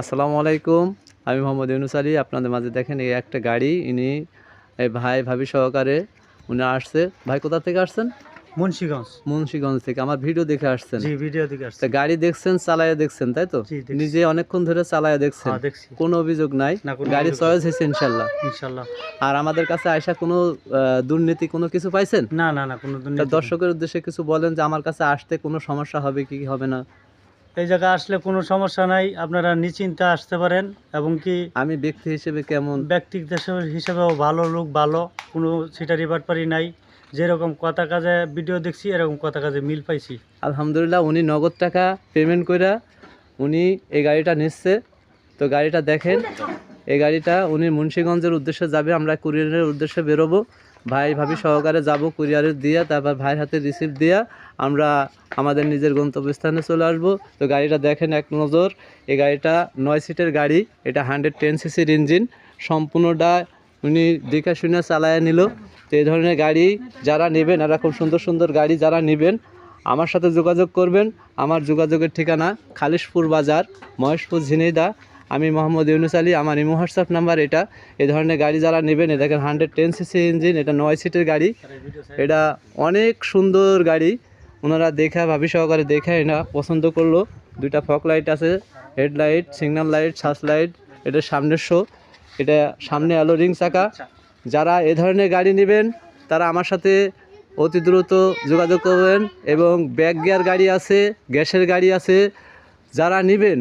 আসসালামু আলাইকুম। আমি মোহাম্মদ ইউনুস আলী। আপনাদের মাঝে দেখেন এই একটা গাড়ি ইনি এই ভাই ভাবি সহকারে উনি আসছে। ভাই কোথা থেকে আসছেন? মুন্সিগঞ্জ। মুন্সিগঞ্জ থেকে। আমার ভিডিও দেখে আসছেন। জি ভিডিও দিকে আসছে। তা গাড়ি দেখছেন চালায়া দেখছেন তাই তো? নিজে অনেকক্ষণ ধরে চালায়া দেখছেন। হ্যাঁ দেখছি। কোনো অভিযোগ নাই। গাড়ি চয়েস হয়েছে ইনশাল্লাহ। ইনশাল্লাহ। আর আমাদের কাছে আয়সা কোনো দুর্নীতি কোনো কিছু পাইছেন? না না না কোনো দুর্নীতি। দর্শকের উদ্দেশ্যে কিছু বলেন যে আমার কাছে আসতে কোনো সমস্যা হবে কি হবে না? এই জায়গায় আসলে কোনো সমস্যা নাই আপনারা নিশ্চিন্তে আসতে পারেন এবং কি আমি ব্যক্তি হিসেবে কেমন? ব্যক্তিগত হিসেবেও ভালো লোক ভালো কোনো সিটারি বাটপারি নাই। যেরকম কথা কাজে ভিডিও দেখছি এরকম কথা কাজে মিল পাইছি। আলহামদুলিল্লাহ উনি নগদ টাকা পেমেন্ট কইরা উনি এই গাড়িটা নিচ্ছে। তো গাড়িটা দেখেন এই গাড়িটা উনি মুন্সিগঞ্জের উদ্দেশ্যে যাবে আমরা কুরিয়ারের উদ্দেশ্যে বেরোবো। ভাই ভাবি সহকারে যাব, কুরিয়ারে দিয়া, তারপর ভাইয়ের হাতে রিসিভ দিয়া আমরা আমাদের নিজের গন্তব্যস্থানে চলে আসব। তো গাড়িটা দেখেন এক নজর এই গাড়িটা নয় সিটের গাড়ি, এটা হান্ড্রেড টেন সিসির ইঞ্জিন সম্পূর্ণটা উনি দেখে শুনে চালায় নিল। তো এই ধরনের গাড়ি যারা নেবেন খুব সুন্দর সুন্দর গাড়ি যারা নেবেন, আমার সাথে যোগাযোগ করবেন। আমার যোগাযোগের ঠিকানা খালিশপুর বাজার, মহেশপুর ঝিনাইদা আমি মোহাম্মদ ইউনুস আলী, আমার ইমো হোয়াটসঅ্যাপ নাম্বার এটা। এ ধরনের গাড়ি যারা নেবেন, এ দেখেন হান্ড্রেড টেন সিসি ইঞ্জিন, এটা নয় সিটের গাড়ি। এটা অনেক সুন্দর গাড়ি। ওনারা দেখা, ভাবি সহকারে দেখে এটা পছন্দ করল। দুইটা ফক লাইট আছে হেডলাইট সিগন্যাল লাইট সাস লাইট এটা সামনের শো এটা সামনে আলো রিং চাকা। যারা এ ধরনের গাড়ি নেবেন, তারা আমার সাথে অতি দ্রুত যোগাযোগ করবেন। এবং ব্যাক গিয়ার গাড়ি আছে, গ্যাসের গাড়ি আছে। যারা নেবেন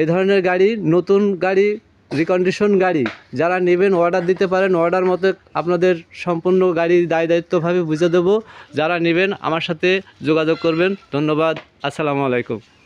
এই ধরনের গাড়ি, নতুন গাড়ি রিকন্ডিশন গাড়ি, যারা নেবেন অর্ডার দিতে পারেন অর্ডার মতো আপনাদের সম্পূর্ণ গাড়ি দায় দায়িত্বভাবে বুঝে দেবো। যারা নেবেন, আমার সাথে যোগাযোগ করবেন। ধন্যবাদ। আসসালামু আলাইকুম।